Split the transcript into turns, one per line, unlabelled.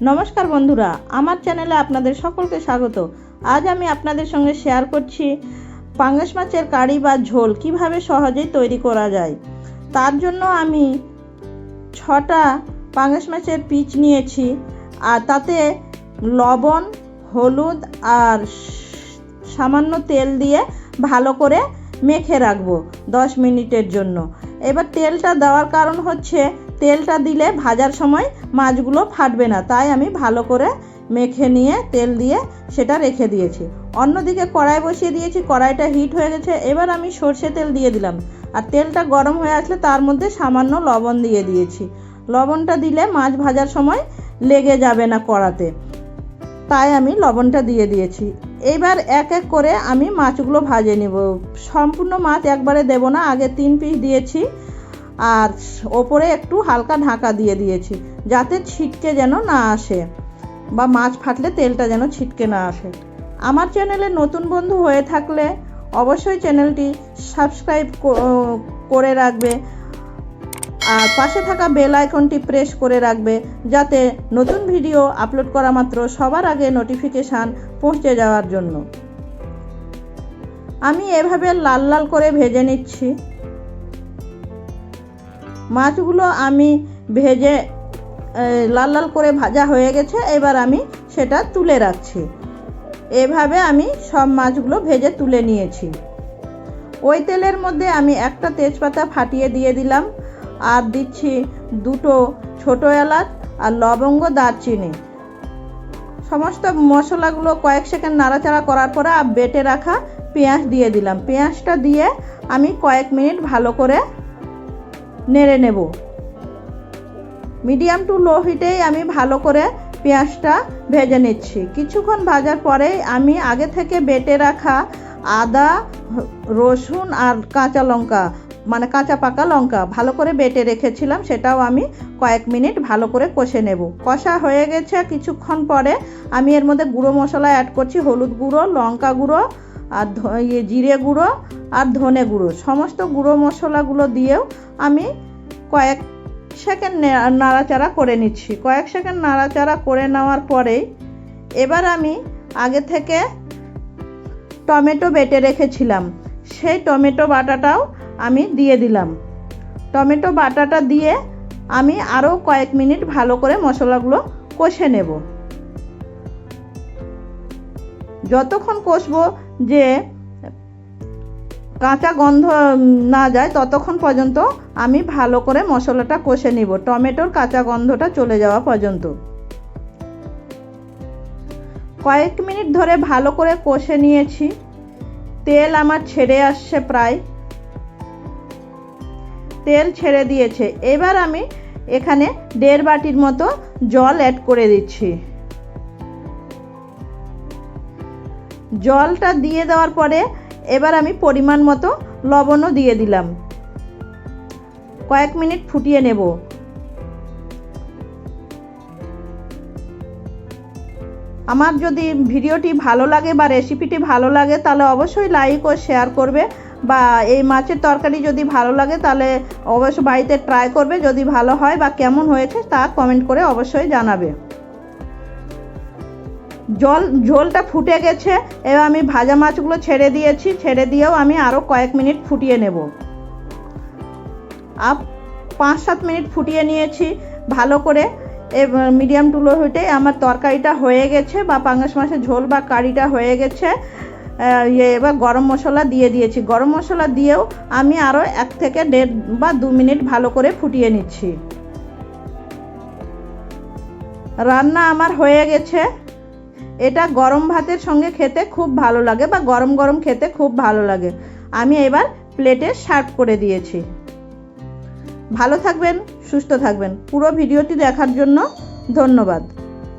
নমস্কার বন্ধুরা, আমার চ্যানেলে আপনাদের সকলকে স্বাগত। আজ আমি আপনাদের সঙ্গে শেয়ার করছি পাঙ্গাস মাছের কারি বা ঝোল কীভাবে সহজেই তৈরি করা যায়। তার জন্য আমি ছটা পাঙ্গাস মাছের পিচ নিয়েছি, আর তাতে লবণ, হলুদ, আর সামান্য তেল দিয়ে ভালো করে মেখে রাখব দশ মিনিটের জন্য। এবার তেলটা দেওয়ার কারণ হচ্ছে তেলটা দিলে ভাজার সময় মাছগুলো ফাটবে না। তাই আমি ভালো করে মেখে নিয়ে তেল দিয়ে সেটা রেখে দিয়েছি। অন্যদিকে কড়াই বসিয়ে দিয়েছি, কড়াইটা হিট হয়ে গেছে। এবার আমি সর্ষে তেল দিয়ে দিলাম। আর তেলটা গরম হয়ে আসলে তার মধ্যে সামান্য লবণ দিয়ে দিয়েছি। লবণটা দিলে মাছ ভাজার সময় লেগে যাবে না কড়াতে। তাই আমি লবণটা দিয়ে দিয়েছি। এইবার এক এক করে আমি মাছগুলো ভাজে নিব। সম্পূর্ণ মাছ একবারে দেব না, আগে তিন পিস দিয়েছি। আর ওপরে একটু হালকা ঢাকা দিয়ে দিয়েছি, যাতে ছিটকে যেন না আসে বা মাছ ফাটলে তেলটা যেন ছিটকে না আসে। আমার চ্যানেলে নতুন বন্ধু হয়ে থাকলে অবশ্যই চ্যানেলটি সাবস্ক্রাইব করে রাখবে। আর পাশে থাকা বেল আইকনটি প্রেস করে রাখবে, যাতে নতুন ভিডিও আপলোড করা মাত্র সবার আগে নোটিফিকেশান পৌঁছে যাওয়ার জন্য। আমি এভাবে লাল লাল করে ভেজে নিচ্ছি। মাছগুলো আমি ভেজে লাল লাল করে ভাজা হয়ে গেছে, এবার আমি সেটা তুলে রাখছি। এভাবে আমি সব মাছগুলো ভেজে তুলে নিয়েছি। ওই তেলের মধ্যে আমি একটা তেজপাতা ফাটিয়ে দিয়ে দিলাম, আর দিচ্ছি দুটো ছোটো এলাচ আর লবঙ্গ, দারচিনি। সমস্ত মশলাগুলো কয়েক সেকেন্ড নাড়াচাড়া করার পরে আর বেটে রাখা পেঁয়াজ দিয়ে দিলাম। পেঁয়াজটা দিয়ে আমি কয়েক মিনিট ভালো করে নেড়ে নেব। মিডিয়াম টু লো হিটেই আমি ভালো করে পেঁয়াজটা ভেজে নিচ্ছি। কিছুক্ষণ ভাজার পরে আমি আগে থেকে বেটে রাখা আদা, রসুন আর কাঁচা লঙ্কা মানে কাঁচা পাকা লঙ্কা ভালো করে বেটে রেখেছিলাম, সেটাও আমি কয়েক মিনিট ভালো করে কষে নেব। কষা হয়ে গেছে, কিছুক্ষণ পরে আমি এর মধ্যে গুঁড়ো মশলা অ্যাড করছি, হলুদ গুঁড়ো, লঙ্কা গুঁড়ো আর ইয়ে জিরে গুঁড়ো আর ধনে গুঁড়ো। সমস্ত গুঁড়ো মশলাগুলো দিয়েও আমি কয়েক সেকেন্ড নাড়াচাড়া করে নিচ্ছি। কয়েক সেকেন্ড নাড়াচাড়া করে নেওয়ার পরেই এবার আমি আগে থেকে টমেটো বেটে রেখেছিলাম। সেই টমেটো বাটাটাও আমি দিয়ে দিলাম। টমেটো বাটাটা দিয়ে আমি আরও কয়েক মিনিট ভালো করে মশলাগুলো কষে নেব। যতক্ষণ কষবো যে কাঁচা গন্ধ না যায়, ততক্ষণ পর্যন্ত আমি ভালো করে মশলাটা কষে নিব। টমেটোর কাঁচা গন্ধটা চলে যাওয়া পর্যন্ত। কয়েক মিনিট ধরে ভালো করে কষে নিয়েছি। তেল আমার ছেড়ে আসছে প্রায়। তেল ছেড়ে দিয়েছে। এবার আমি এখানে দেড় বাটির মতো জল অ্যাড করে দিচ্ছি। জলটা দিয়ে দেওয়ার পরে এবার আমি পরিমাণ মতো লবণও দিয়ে দিলাম। কয়েক মিনিট ফুটিয়ে নেব। আমার যদি ভিডিওটি ভালো লাগে বা রেসিপিটি ভালো লাগে, তাহলে অবশ্যই লাইক ও শেয়ার করবে। বা এই মাছের তরকারি যদি ভালো লাগে, তাহলে অবশ্যই বাড়িতে ট্রাই করবে। যদি ভালো হয় বা কেমন হয়েছে তা কমেন্ট করে অবশ্যই জানাবে। জল, ঝোলটা ফুটে গেছে, এবার আমি ভাজা মাছগুলো ছেড়ে দিয়েছি, ছেড়ে দিয়েও আমি আরও কয়েক মিনিট ফুটিয়ে নেব। আপ, পাঁচ সাত মিনিট ফুটিয়ে নিয়েছি, ভালো করে। মিডিয়াম টু লো হিটে আমার তরকারিটা হয়ে গেছে বা পাঙ্গাস মাছের ঝোল বা কারিটা হয়ে গেছে। ইয়ে এবার গরম মশলা দিয়ে দিয়েছি। গরম মশলা দিয়েও আমি আরও এক থেকে দেড় বা দু মিনিট ভালো করে ফুটিয়ে নিচ্ছি। রান্না আমার হয়ে গেছে। এটা গরম ভাতের সঙ্গে খেতে খুব ভালো লাগে বা গরম গরম খেতে খুব ভালো লাগে। আমি এবার প্লেটে সার্ভ করে দিয়েছি। ভালো থাকবেন, সুস্থ থাকবেন। পুরো ভিডিওটি দেখার জন্য ধন্যবাদ।